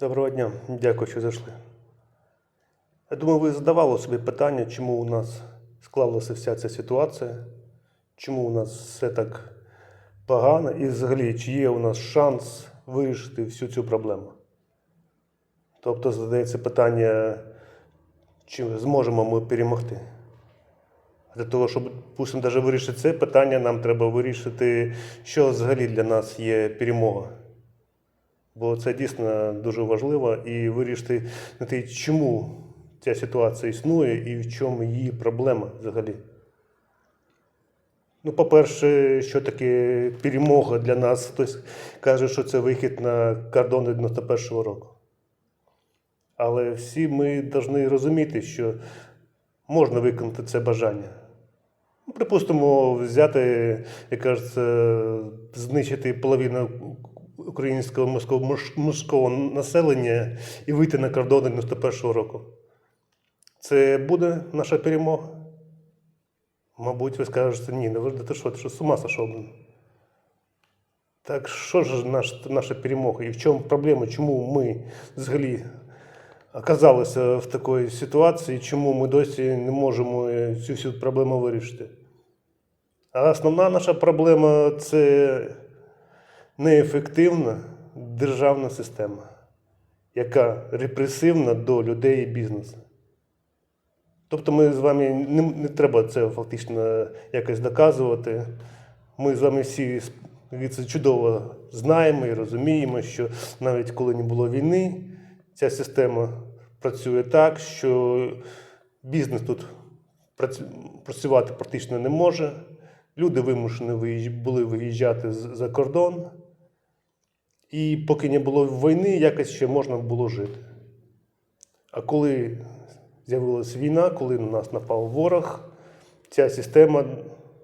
Доброго дня, дякую, що зайшли. Я думаю, ви задавали собі питання, чому у нас склалася вся ця ситуація, чому у нас все так погано, і взагалі, чи є у нас шанс вирішити всю цю проблему. Тобто задається питання, чи зможемо ми перемогти. Для того, щоб пустимо навіть вирішити це питання, нам треба вирішити, що взагалі для нас є перемога. Бо це дійсно дуже важливо і вирішити на те, чому ця ситуація існує і в чому її проблема взагалі. Ну, по-перше, що таке перемога для нас? Хтось каже, що це вихід на кордон 91-го року. Але всі ми повинні розуміти, що можна виконати це бажання. Ну, Припустимо, взяти, як кажеться, знищити половину українського морського, населення і вийти на кордон 91-го року. Це буде наша перемога? Мабуть, ви скажете, ні, ну ви що, ти що з сошов? Так що ж наш, наша перемога? І в чому проблема? Чому ми взагалі оказалися в такій ситуації, чому ми досі не можемо е, цю всю проблему вирішити? А основна наша проблема це неефективна державна система, яка репресивна до людей і бізнесу. Тобто ми з вами не, не треба це фактично якось доказувати. Ми з вами всі це чудово знаємо і розуміємо, що навіть коли не було війни, ця система працює так, що бізнес тут працювати практично не може. Люди вимушені були виїжджати за кордон. І поки не було війни, якось ще можна було жити. А коли з'явилася війна, коли на нас напав ворог, ця система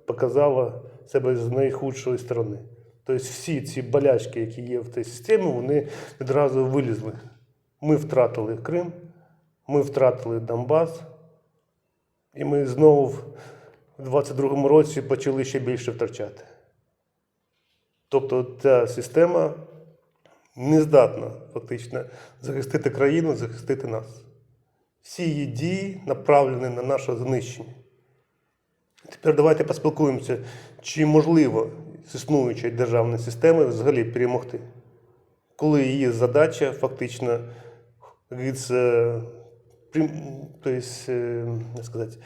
показала себе з найхудшої сторони. Тобто всі ці болячки, які є в цій системі, вони відразу вилізли. Ми втратили Крим, ми втратили Донбас, і ми знову в 22-му році почали ще більше втрачати. Тобто ця система не здатна фактично захистити країну, захистити нас. Всі її дії направлені на наше знищення. Тепер давайте поспілкуємося, чи можливо з існуючої державної системи взагалі перемогти, коли її задача фактично, тобто, е, сказати,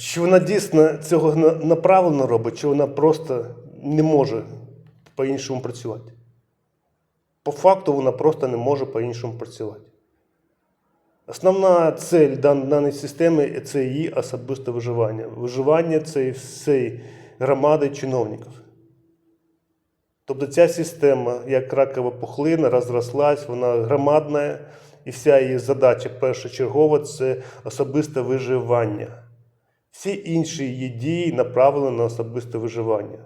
чи вона дійсно цього на- направлено робить, чи вона просто не може по-іншому працювати. По факту вона просто не може по-іншому працювати. Основна цель даної системи це її особисте виживання. Виживання цієї всієї громади чиновників. Тобто ця система, як ракова пухлина, розрослась, вона громадна, і вся її задача першочергова це особисте виживання. Всі інші її дії направлені на особисте виживання.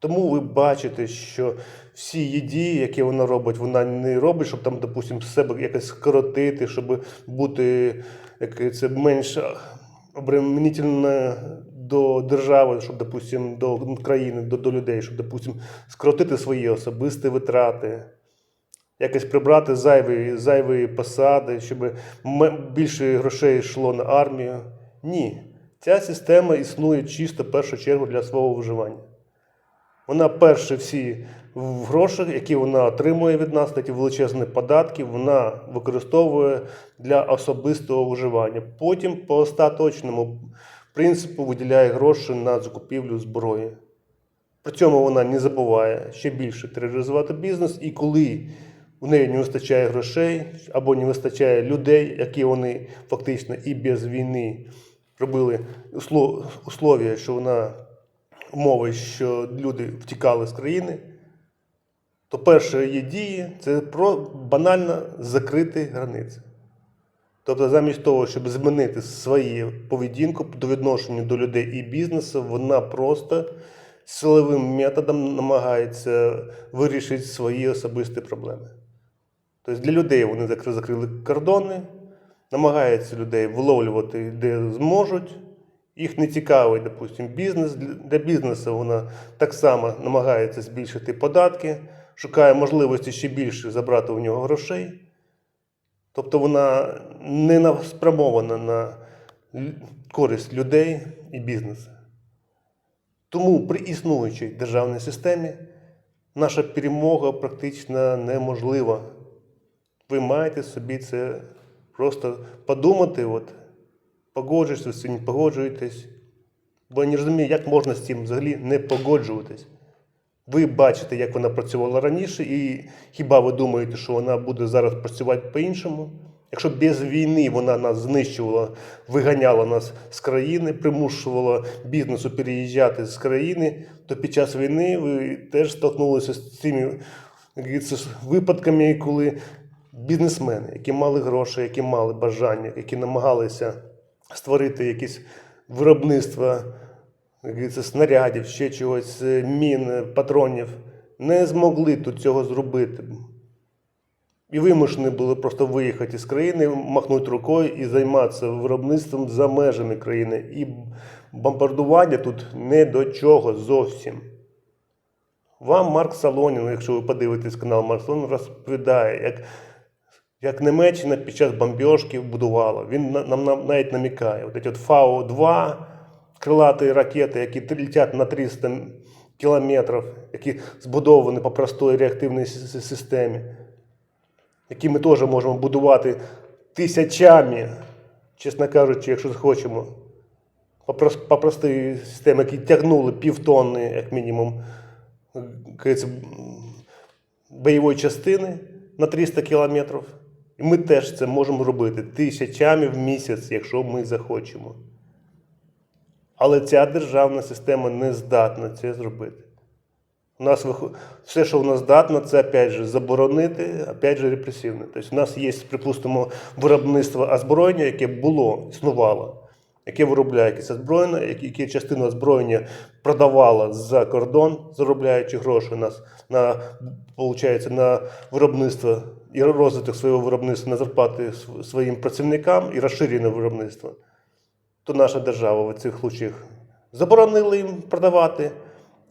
Тому ви бачите, що всі її дії, які вона робить, вона не робить, щоб там, допустимо, себе якось скоротити, щоб бути як це, менш обременительно до держави, щоб, допустимо, до країни, до, до людей, щоб, допустимо, скоротити свої особисті витрати, якось прибрати зайві, зайві посади, щоб більше грошей йшло на армію. Ні. Ця система існує чисто в першу чергу для свого виживання. Вона перше всі в грошах, які вона отримує від нас, ті величезні податки, вона використовує для особистого виживання. Потім по остаточному принципу виділяє гроші на закупівлю зброї. При цьому вона не забуває ще більше тероризувати бізнес, і коли в неї не вистачає грошей або не вистачає людей, які вони фактично і без війни робили услов- условия, що вона умови, що люди втікали з країни, то перша її дії це про банально закрити границі. Тобто, замість того, щоб змінити свою поведінку до відношення до людей і бізнесу, вона просто силовим методом намагається вирішити свої особисті проблеми. Тобто для людей вони закрили кордони, намагаються людей виловлювати де зможуть. Їх не цікавить, допустим, бізнес. Для бізнесу вона так само намагається збільшити податки, шукає можливості ще більше забрати у нього грошей. Тобто вона не спрямована на користь людей і бізнесу. Тому при існуючій державній системі наша перемога практично неможлива. Ви маєте собі це просто подумати, от, погоджуєтесь, не погоджуєтесь. Бо я не розумію, як можна з цим взагалі не погоджуватись. Ви бачите, як вона працювала раніше, і хіба ви думаєте, що вона буде зараз працювати по-іншому? Якщо без війни вона нас знищувала, виганяла нас з країни, примушувала бізнесу переїжджати з країни, то під час війни ви теж столкнулися з цими з випадками, коли бізнесмени, які мали гроші, які мали бажання, які намагалися створити якісь виробництва як снарядів, ще чогось, е, мін, е, патронів, не змогли тут цього зробити. І вимушені були просто виїхати з країни, махнути рукою і займатися виробництвом за межами країни. І бомбардування тут не до чого зовсім. Вам Марк Солонін, якщо ви подивитесь канал Марк Солонін, розповідає, як, як Німеччина під час бомбіжки будувала. Він нам, навіть намікає. От ці от Фау-2, крилаті ракети, які летять на 300 кілометрів, які збудовані по простої реактивній системі, які ми теж можемо будувати тисячами, чесно кажучи, якщо захочемо. По, прос- по простій системі, які тягнули півтонни, як мінімум, бойової частини на 300 кілометрів. І ми теж це можемо робити тисячами в місяць, якщо ми захочемо. Але ця державна система не здатна це зробити. У нас виход... все, що в нас здатно, це опять же заборонити, опять же репресивне. Тобто у нас є, припустимо, виробництво озброєння, яке було, існувало, яке виробляє якесь озброєння, яке, частину озброєння продавало за кордон, заробляючи гроші у нас на, получається, на виробництво і розвиток свого виробництва на зарплати своїм працівникам і розширене виробництво то наша держава в цих случаях заборонила їм продавати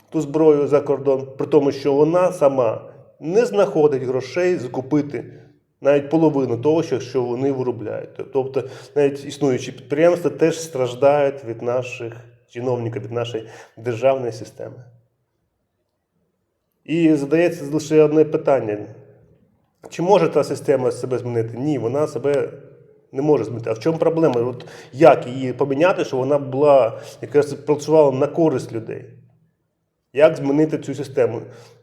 ту зброю за кордон, при тому, що вона сама не знаходить грошей закупити навіть половину того, що вони виробляють. Тобто навіть існуючі підприємства теж страждають від наших чиновників, від нашої державної системи. І задається лише одне питання: чи може та система себе змінити? Ні, вона себе не може змінити. А в чому проблема? От як її поміняти, щоб вона була якраз працювала на користь людей? Як змінити цю систему?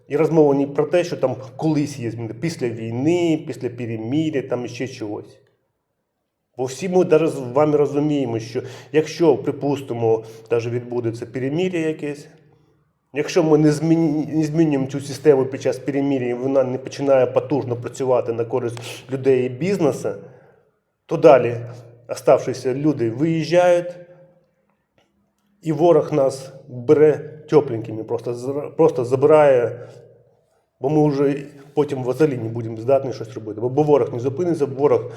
І розмова не про те, що там колись є зміни, після війни, після перемір'я, там ще чогось. Бо всі ми навіть з вами розуміємо, що якщо, припустимо, навіть відбудеться перемір'я якесь, Якщо ми не, змінюємо цю систему під час перемір'я, і вона не починає потужно працювати на користь людей і бізнесу, то далі оставшися люди виїжджають, і ворог нас бере тепленькими, просто, просто забирає, бо ми вже потім взагалі не будемо здатні щось робити. Бо ворог не зупиниться, бо ворог,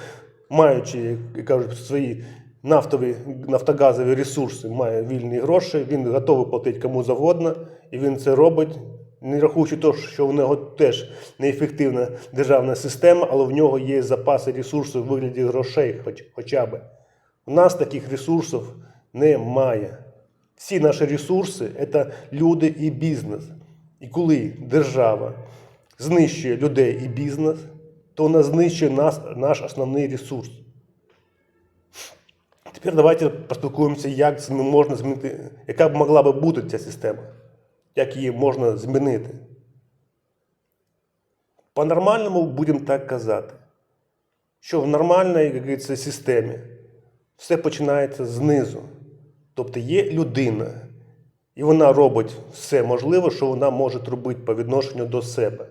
маючи, як кажуть, свої нафтові, нафтогазові ресурси, має вільні гроші, він готовий платити кому завгодно, і він це робить, не рахуючи того, що в нього теж неефективна державна система, але в нього є запаси ресурсів у вигляді грошей, хоч, хоча б. У нас таких ресурсів немає. Всі наші ресурси це люди і бізнес. І коли держава знищує людей і бізнес, то вона знищує нас, наш основний ресурс. Тепер давайте поспілкуємося, як це можна змінити, яка б могла би бути ця система, як її можна змінити. По-нормальному будемо так казати, що в нормальній як говориться, системі все починається знизу. Тобто є людина, і вона робить все можливе, що вона може робити по відношенню до себе.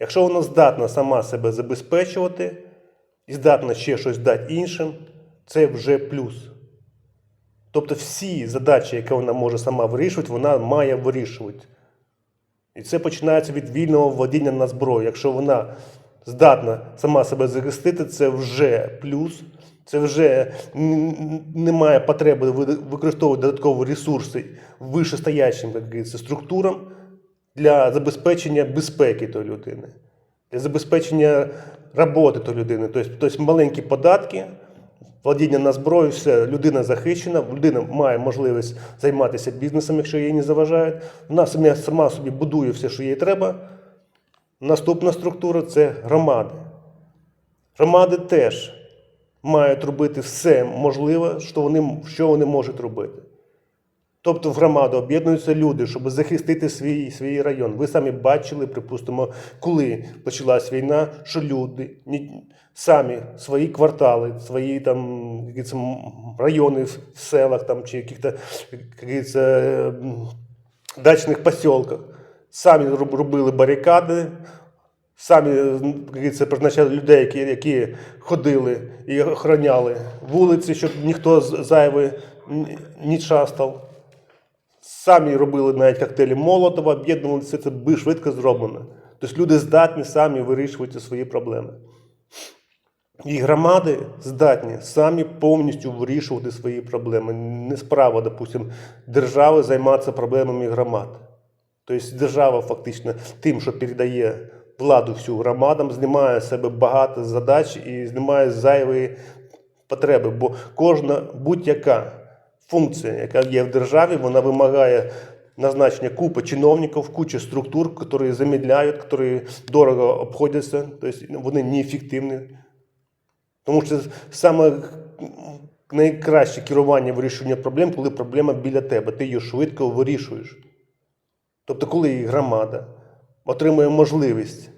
Якщо вона здатна сама себе забезпечувати і здатна ще щось дати іншим, це вже плюс. Тобто всі задачі, які вона може сама вирішувати, вона має вирішувати. І це починається від вільного владіння на зброю. Якщо вона здатна сама себе захистити, це вже плюс. Це вже немає потреби використовувати додаткові ресурси вищестоячим структурам. для забезпечення безпеки тої людини, для забезпечення роботи тої людини. Тобто, тобто маленькі податки, владіння на зброю, все, людина захищена, людина має можливість займатися бізнесом, якщо їй не заважають. Вона сама, сама собі будує все, що їй треба. Наступна структура це громади. Громади теж мають робити все можливе, що вони, що вони можуть робити. Тобто в громаду об'єднуються люди, щоб захистити свій, свій район. Ви самі бачили, припустимо, коли почалась війна, що люди самі свої квартали, свої там якісь райони в селах там, чи якихось, е, дачних посілках самі робили барикади, самі говориться, призначали людей, які, які ходили і охороняли вулиці, щоб ніхто зайвий не шастав. Самі робили навіть коктейлі Молотова, об'єднувалися, це швидко зроблено. Тобто люди здатні самі вирішувати свої проблеми. І громади здатні самі повністю вирішувати свої проблеми. Не справа, допустимо, держави займатися проблемами громад. Тобто держава фактично тим, що передає владу всю громадам, знімає з себе багато задач і знімає зайві потреби. Бо кожна будь-яка функція, яка є в державі, вона вимагає назначення купи чиновників, кучі структур, які замедляють, які дорого обходяться, тобто вони неефективні. Тому що саме найкраще керування вирішення проблем, коли проблема біля тебе, ти її швидко вирішуєш. Тобто, коли громада отримує можливість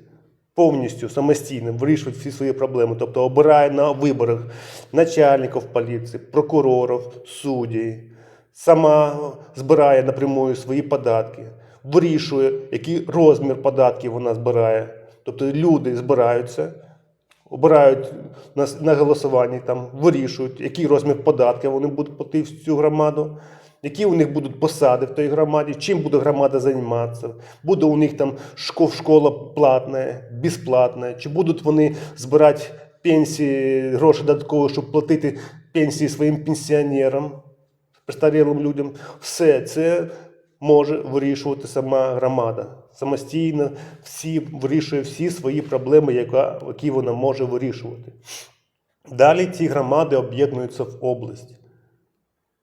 повністю самостійно вирішувати всі свої проблеми, тобто обирає на виборах начальників поліції, прокурорів, суддів, сама збирає напрямую свої податки, вирішує, який розмір податків вона збирає. Тобто люди збираються, обирають на голосуванні, там, вирішують, який розмір податків вони будуть платити в цю громаду, які у них будуть посади в той громаді, чим буде громада займатися, буде у них там шко- школа платна, безплатна, чи будуть вони збирати пенсії, гроші додатково, щоб платити пенсії своїм пенсіонерам, престарілим людям. Все це може вирішувати сама громада. Самостійно всі вирішує всі свої проблеми, які вона може вирішувати. Далі ці громади об'єднуються в область.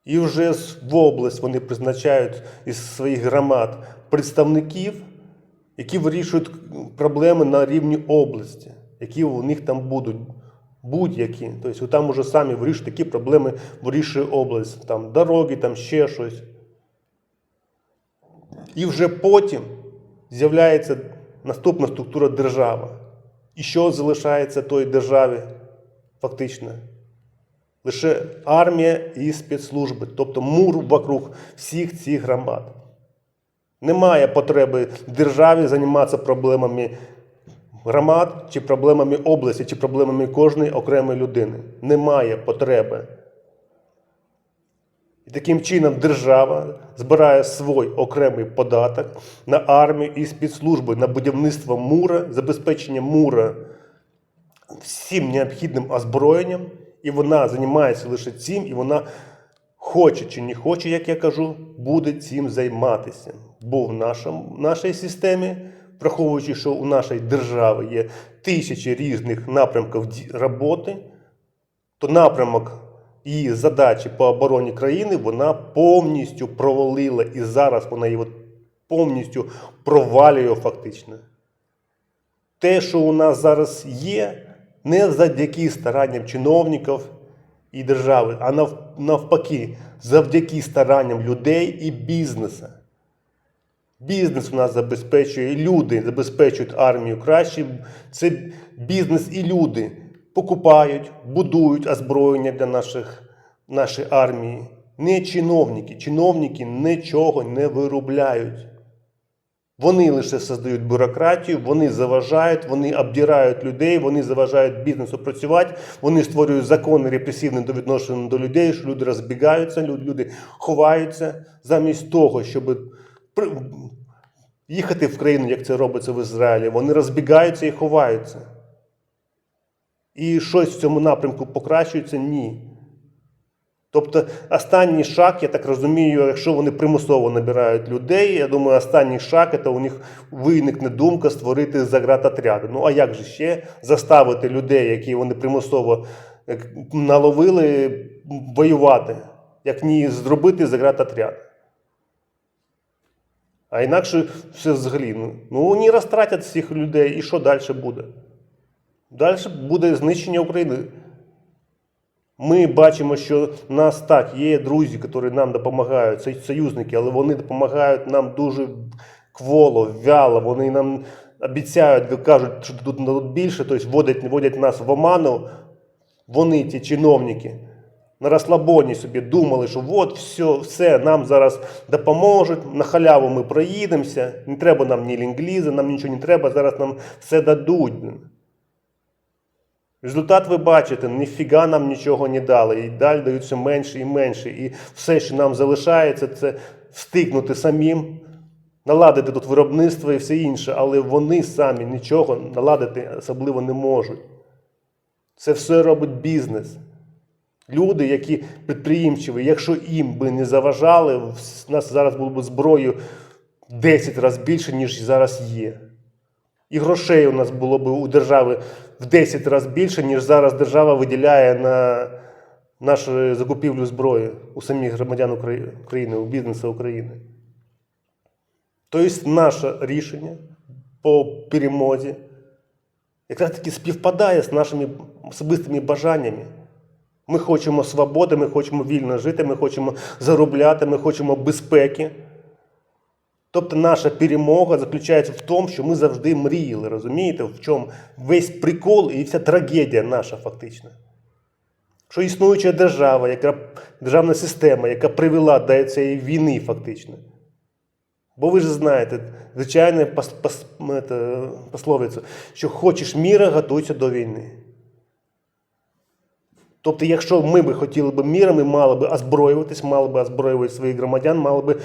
І вже в область вони призначають із своїх громад представників, які вирішують проблеми на рівні області, які у них там будуть. Будь-які. Тобто там уже самі вирішують, які проблеми вирішує область. Там дороги, там ще щось. І вже потім з'являється наступна структура держава. І що залишається тої державі фактично? Лише армія і спецслужби, тобто мур вокруг всіх цих громад. Немає потреби державі займатися проблемами громад, чи проблемами області, чи проблемами кожної окремої людини. Немає потреби. І таким чином держава збирає свій окремий податок на армію і спецслужби, на будівництво мура, забезпечення мура всім необхідним озброєнням, і вона займається лише цим, і вона хоче чи не хоче, як я кажу, буде цим займатися. Бо в нашій системі, враховуючи, що у нашій держави є тисячі різних напрямків роботи, то напрямок її задачі по обороні країни вона повністю провалила. І зараз вона його повністю провалює фактично. Те, що у нас зараз є, не завдяки старанням чиновників і держави, а навпаки, завдяки старанням людей і бізнесу. Бізнес у нас забезпечує, люди забезпечують армію краще. Це бізнес і люди покупають, будують озброєння для наших, нашої армії. Не чиновники. Чиновники нічого не виробляють. Вони лише создають бюрократію, вони заважають, вони обдирають людей, вони заважають бізнесу працювати, вони створюють закони репресивні до відношення до людей, що люди розбігаються, люди ховаються замість того, щоб їхати в країну, як це робиться в Ізраїлі. Вони розбігаються і ховаються. І щось в цьому напрямку покращується? Ні. Тобто останній шаг, я так розумію, якщо вони примусово набирають людей, я думаю, останній шаг це у них виникне думка створити заградотряди. Ну а як же ще заставити людей, які вони примусово е, наловили, воювати, як ні зробити заградотряд? А інакше все взагалі. Ну, ну вони розтратять всіх людей, і що далі буде? Далі буде знищення України. Ми бачимо, що нас так є друзі, які нам допомагають, це союзники, але вони допомагають нам дуже кволо, вяло. Вони нам обіцяють, кажуть, що тут більше, тобто вводять, вводять нас в оману. Вони, ті чиновники, на розслабоні собі думали, що от все, все, нам зараз допоможуть, на халяву ми проїдемося, не треба нам ні лінглізи, нам нічого не треба, зараз нам все дадуть. Результат ви бачите, ніфіга нам нічого не дали. І далі дають все менше і менше. І все, що нам залишається, це встигнути самим, наладити тут виробництво і все інше. Але вони самі нічого наладити особливо не можуть. Це все робить бізнес. Люди, які підприємчиві, якщо їм би не заважали, в нас зараз було б зброю 10 разів більше, ніж зараз є. І грошей у нас було б у держави в 10 разів більше, ніж зараз держава виділяє на нашу закупівлю зброї у самих громадян України, у бізнесу України. Тобто наше рішення по перемозі якраз таки співпадає з нашими особистими бажаннями. Ми хочемо свободи, ми хочемо вільно жити, ми хочемо заробляти, ми хочемо безпеки. Тобто наша перемога заключається в тому, що ми завжди мріяли, розумієте, в чому весь прикол і вся трагедія наша фактично. Що існуюча держава, яка, державна система, яка привела до цієї війни фактично. Бо ви ж знаєте, звичайна пос, пос, это, пословиця, що хочеш міра, готуйся до війни. Тобто, якщо ми би хотіли б міра, ми мали би озброюватись, мали би озброювати своїх громадян, мали би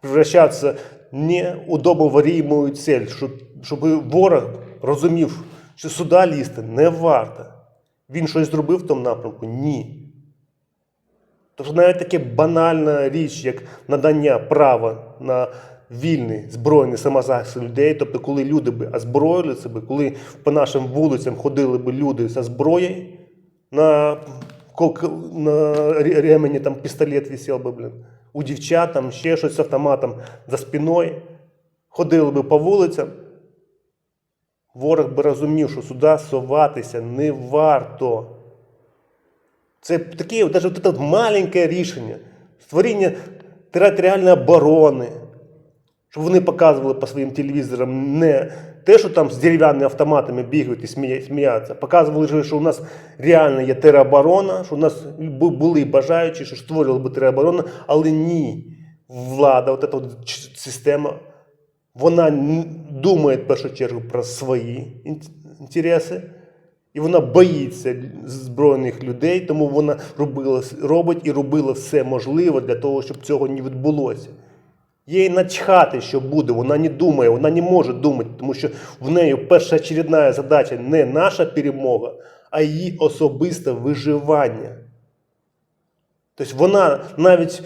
превращатися не у добоварімую цель, щоб, щоб ворог розумів, що сюди лізти не варто. Він щось зробив в тому напрямку? Ні. Тобто навіть таке банальна річ, як надання права на вільний збройний самозахист людей, тобто, коли люди би озброїли себе, коли по нашим вулицям ходили би люди зі зброєю, на, на ремені там пістолет висів би, блін, у дівчат там ще щось з автоматом за спиною, ходили би по вулицям, ворог би розумів, що сюди соватися не варто. Це таке это вот маленьке рішення, створення територіальної оборони, щоб вони показували по своїм телевізорам не те, що там з дерев'яними автоматами бігають і сміються, показували, що у нас реально є тероборона, що у нас були бажаючі, що створювали би тероборону, але ні. Влада, от ця от система, вона думає в першу чергу про свої інтереси. І вона боїться збройних людей, тому вона робила, робить і робила все можливе для того, щоб цього не відбулося. Їй начхати, що буде, вона не думає, вона не може думати, тому що в неї першоочередна задача не наша перемога, а її особисте виживання. Тобто вона навіть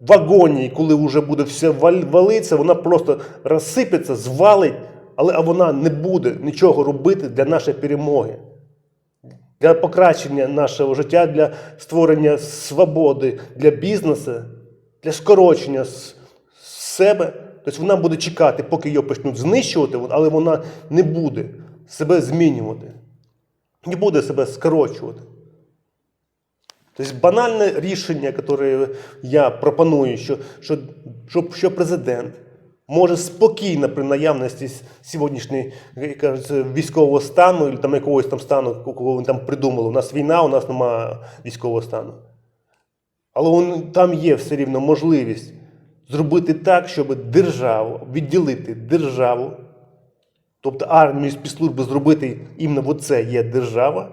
в агонії, коли вже буде все вал- валитися, вона просто розсипеться, звалить, але вона не буде нічого робити для нашої перемоги для покращення нашого життя, для створення свободи для бізнесу, для скорочення себе. Тобто вона буде чекати, поки її почнуть знищувати, але вона не буде себе змінювати, не буде себе скорочувати. Тобто банальне рішення, яке я пропоную, що, що, що, президент може спокійно при наявності сьогоднішньої кажуть, військового стану, або там якогось там стану, кого він там придумали. У нас війна, у нас немає військового стану. Але он, там є все рівно можливість зробити так, щоб державу, відділити державу, тобто армію спецслужби зробити іменно оце є держава,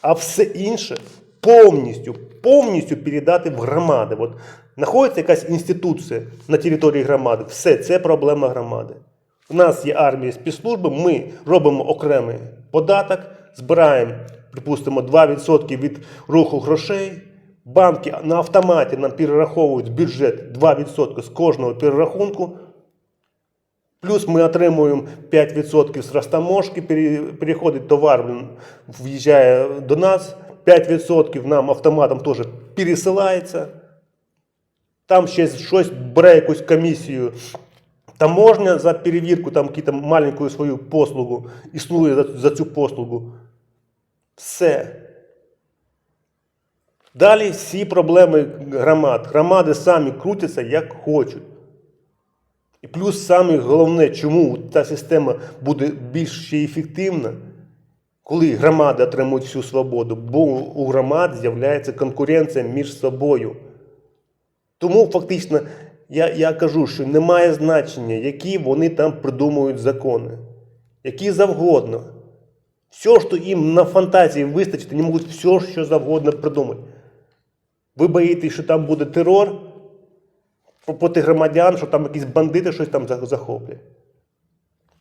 а все інше повністю, повністю передати в громади. От знаходиться якась інституція на території громади, все це проблема громади. У нас є армія спецслужби, ми робимо окремий податок, збираємо, припустимо, 2% від руху грошей, Банки на автоматі нам перераховують бюджет 2% з кожного перерахунку. Плюс ми отримуємо 5% з розтаможки, переходить товар, блін, в'їжджає до нас, 5% нам автоматом теж пересилається. Там ще щось бере якусь комісію. Таможня за перевірку, там якусь маленьку свою послугу, існує за, за цю послугу. Все. Далі всі проблеми громад. Громади самі крутяться як хочуть. І плюс саме головне, чому та система буде більш ще ефективна, коли громади отримують всю свободу, бо у громад з'являється конкуренція між собою. Тому фактично я, я кажу, що немає значення, які вони там придумують закони, які завгодно. Все, що їм на фантазії вистачить, вони можуть все, що завгодно придумати. Ви боїтесь, що там буде терор проти громадян, що там якісь бандити щось там захоплять.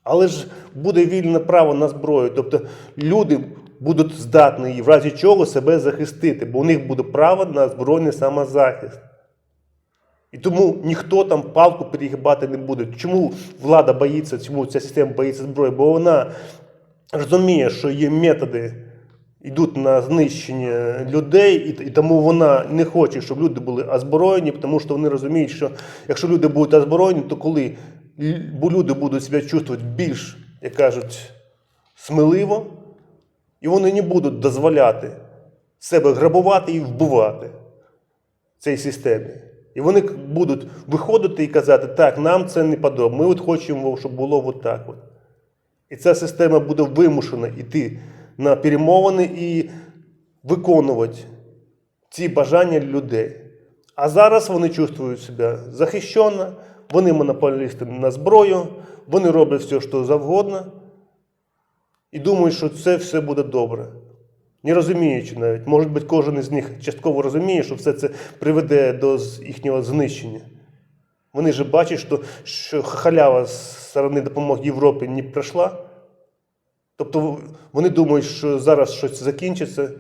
Але ж буде вільне право на зброю. Тобто люди будуть здатні в разі чого себе захистити, бо у них буде право на збройний самозахист. І тому ніхто там палку перегибати не буде. Чому влада боїться, чому ця система боїться зброї? Бо вона розуміє, що є методи, йдуть на знищення людей, і, і тому вона не хоче, щоб люди були озброєні, тому що вони розуміють, що якщо люди будуть озброєні, то коли люди будуть себе чувствувати більш, як кажуть, сміливо, і вони не будуть дозволяти себе грабувати і вбивати в цій системі. І вони будуть виходити і казати, так, нам це не подобається, ми от хочемо, щоб було от так. От. І ця система буде вимушена йти на перемовини і виконувати ці бажання людей. А зараз вони чувствують себе захищено, вони монополісти на зброю, вони роблять все, що завгодно, і думають, що це все буде добре. Не розуміючи навіть, може бути, кожен із них частково розуміє, що все це приведе до їхнього знищення. Вони ж бачать, що, що халява з сторони допомоги Європи не пройшла. Тобто вони думають, що зараз щось закінчиться.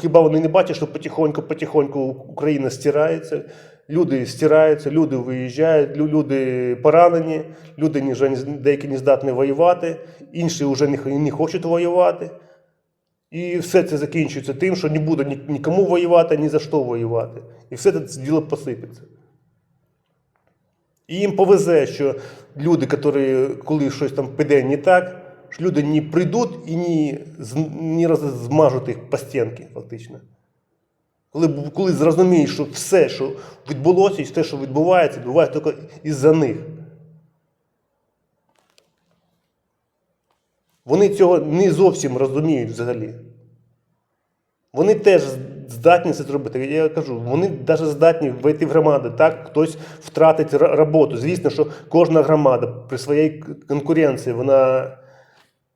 Хіба вони не бачать, що потихоньку-потихоньку Україна стирається, люди стираються, люди виїжджають, люди поранені, люди деякі не здатні воювати, інші вже не хочуть воювати. І все це закінчується тим, що не буде нікому воювати, ні за що воювати. І все це діло посипеться. І їм повезе, що люди, які, коли щось там піде не так, що люди не прийдуть і не, не роз- змажуть їх по стінки, фактично. Коли, коли зрозуміють, що все, що відбулося, і все, що відбувається, відбувається тільки із-за них. Вони цього не зовсім розуміють взагалі. Вони теж здатні це зробити. Я кажу, вони навіть здатні вийти в громади. Так, хтось втратить роботу. Звісно, що кожна громада при своїй конкуренції вона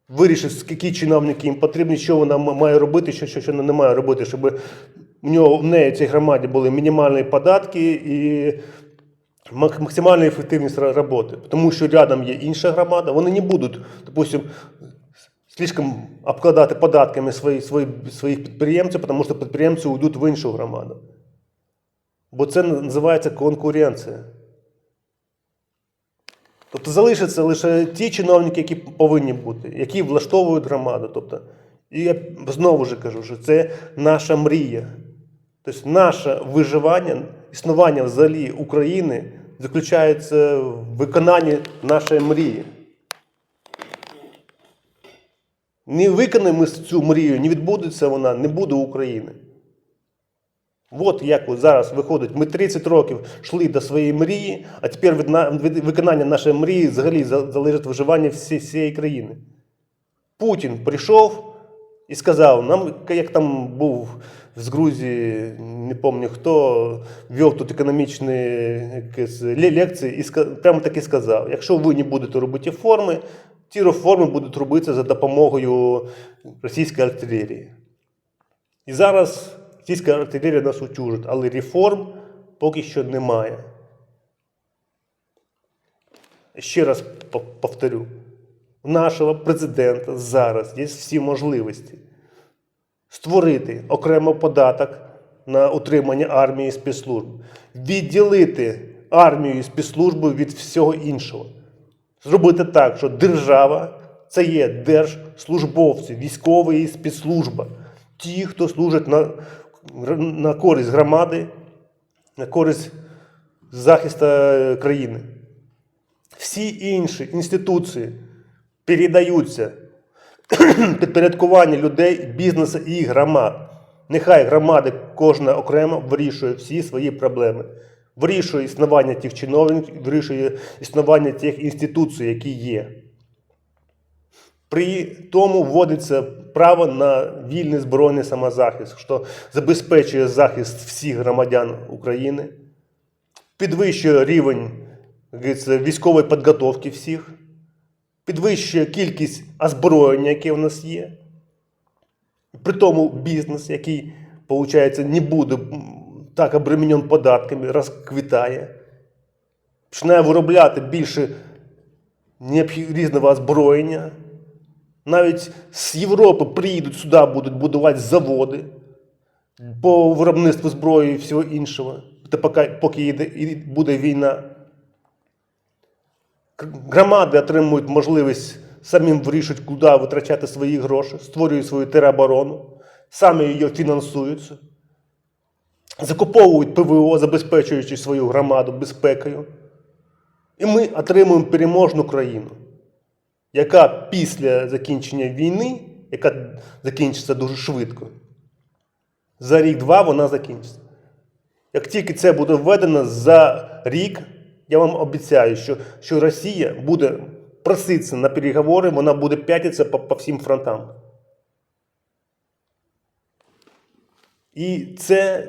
вирішить, скільки чиновників їм потрібні, що вона має робити, що, що, що не має робити, щоб у нього в неї в цій громаді були мінімальні податки і максимальна ефективність роботи. Тому що рядом є інша громада, вони не будуть, допустим, слишком обкладати податками свої, свої, своїх підприємців, тому що підприємці уйдуть в іншу громаду. Бо це називається конкуренція. Тобто залишаться лише ті чиновники, які повинні бути, які влаштовують громаду. Тобто, і я знову ж кажу, що це наша мрія. Тобто наше виживання, існування взагалі України заключається в виконанні нашої мрії. Не виконаємо цю мрію, не відбудеться вона, не буде України. От як от зараз виходить, ми 30 років йшли до своєї мрії, а тепер від, від виконання нашої мрії взагалі за- залежить виживання всі, всієї країни. Путін прийшов і сказав, нам, як там був з Грузії, не пам'ятаю хто, вів тут економічні якісь лекції і прямо так і сказав: якщо ви не будете робити реформи, ті реформи будуть робитися за допомогою російської артилерії. І зараз російська артилерія нас утюжить, але реформ поки що немає. Ще раз повторю: у нашого президента зараз є всі можливості створити окремо податок на утримання армії і спецслужб, відділити армію і спецслужбу від всього іншого. Зробити так, що держава це є держслужбовці, військові і спецслужба, ті, хто служать на, на користь громади, на користь захисту е, країни. Всі інші інституції передаються підпорядкування людей, бізнесу і громад. Нехай громади кожна окремо вирішує всі свої проблеми. Вирішує існування тих чиновників, вирішує існування тих інституцій, які є. При тому вводиться право на вільний збройний самозахист, що забезпечує захист всіх громадян України, підвищує рівень військової підготовки всіх, підвищує кількість озброєння, яке в нас є. При тому бізнес, який, виходить, не буде так обременен податками, розквітає, починає виробляти більше різного озброєння. Навіть з Європи приїдуть сюди, будуть будувати заводи по виробництву зброї і всього іншого, та поки, поки йде, буде війна. Громади отримують можливість самим вирішувати, куди витрачати свої гроші, створюють свою тероборону, самі її фінансують, закуповують ПВО, забезпечуючи свою громаду безпекою. І ми отримуємо переможну країну, яка після закінчення війни, яка закінчиться дуже швидко, за рік-два вона закінчиться. Як тільки це буде введено за рік, я вам обіцяю, що, що Росія буде проситися на переговори, вона буде п'ятитися по, по всім фронтам. І це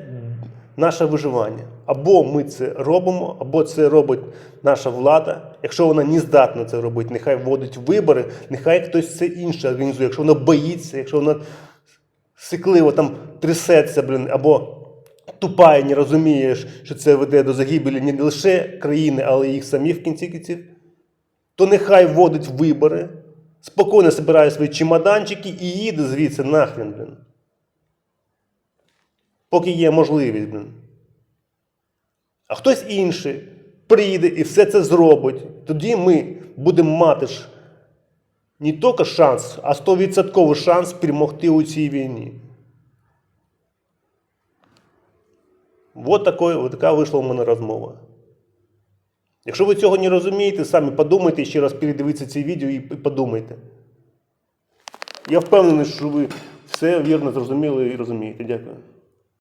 наше виживання. Або ми це робимо, або це робить наша влада. Якщо вона не здатна це робити, нехай вводить вибори, нехай хтось це інше організує. Якщо вона боїться, якщо вона сикливо там трясеться, блін, або тупає, не розуміє, що це веде до загибелі не лише країни, але й їх самих в кінці кінців, то нехай вводить вибори, спокійно збирає свої чемоданчики і їде звідси нахрен, блін. Поки є можливість, блін. А хтось інший прийде і все це зробить. Тоді ми будемо мати ж не тільки шанс, а 100% шанс перемогти у цій війні. Вот, такой, така вийшла у мене розмова. Якщо ви цього не розумієте, самі подумайте ще раз передивіться це відео і подумайте. Я впевнений, що ви все вірно зрозуміли і розумієте. Дякую.